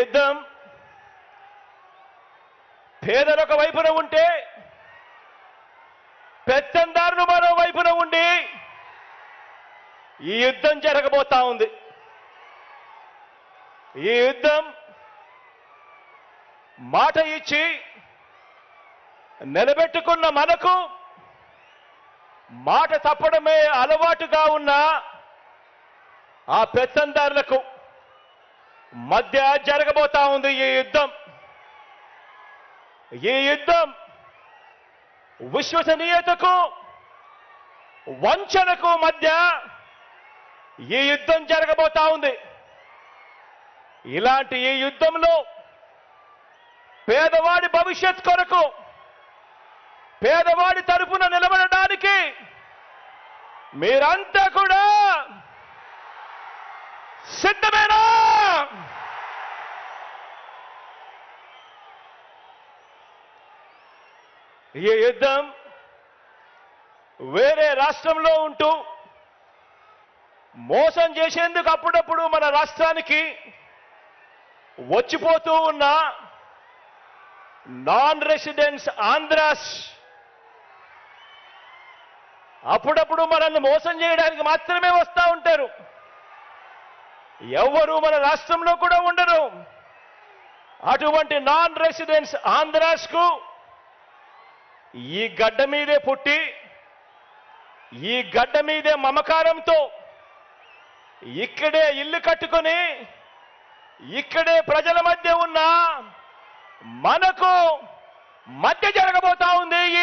యుద్ధం పేదలొక వైపున ఉంటే పెత్తందారులు మరో వైపున ఉండి ఈ యుద్ధం జరగబోతా ఉంది. ఈ యుద్ధం మాట ఇచ్చి నిలబెట్టుకున్న మనకు మాట తప్పడమే అలవాటుగా ఉన్న ఆ పెత్తందారులకు మధ్య జరగబోతా ఉంది ఈ యుద్ధం. ఈ యుద్ధం విశ్వసనీయతకు వంచనకు మధ్య ఈ యుద్ధం జరగబోతా ఉంది. ఇలాంటి ఈ యుద్ధంలో పేదవాడి భవిష్యత్ కొరకు పేదవాడి తరపున నిలబడడానికి మీరంతా కూడా సిద్ధమేనా? ఈ యుద్ధం వేరే రాష్ట్రంలో ఉంటూ మోసం చేసేందుకు అప్పుడప్పుడు మన రాష్ట్రానికి వచ్చిపోతూ ఉన్న నాన్ రెసిడెంట్స్ ఆంధ్రాస్ అప్పుడప్పుడు మనల్ని మోసం చేయడానికి మాత్రమే వస్తూ ఉంటారు. ఎవరు మన రాష్ట్రంలో కూడా ఉండరు. అటువంటి నాన్ రెసిడెంట్స్ ఆంధ్రాస్కు ఈ గడ్డ మీదే పుట్టి ఈ గడ్డ మీదే మమకారంతో ఇక్కడే ఇల్లు కట్టుకొని ఇక్కడే ప్రజల మధ్య ఉన్న మనకు మధ్య జరగబోతా ఉంది ఈ